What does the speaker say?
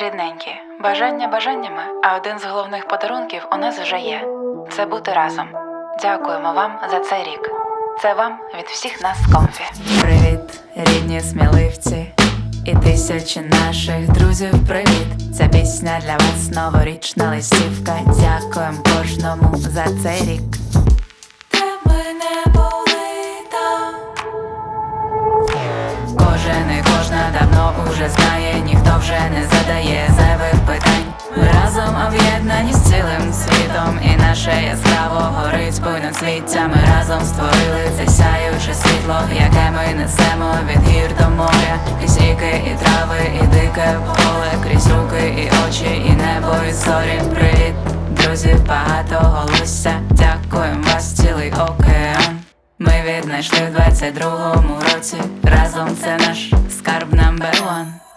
Рідненькі, бажання бажаннями, а один з головних подарунків у нас вже є це бути разом. Дякуємо вам за цей рік. Це вам від всіх нас комфі. Привіт, рідні сміливці, і тисячі наших друзів. Привіт! Ця пісня для вас новорічна листівка. Дякуємо кожному за цей рік. Де ми не були там. Кожен і кожна давно уже знає, вже не задає зайвих питань. Ми разом об'єднані з цілим світом, і наше яскраво горить буйним свіття. Ми разом створили це сяюче світло, яке ми несемо від гір до моря, крізь ріки і трави, і дике поле, крізь руки, і очі, і небо, і зорі. Привіт, друзів, багато голосся. Дякуємо вас, цілий океан. Ми віднайшли в 22-му році. Разом це наш скарб number one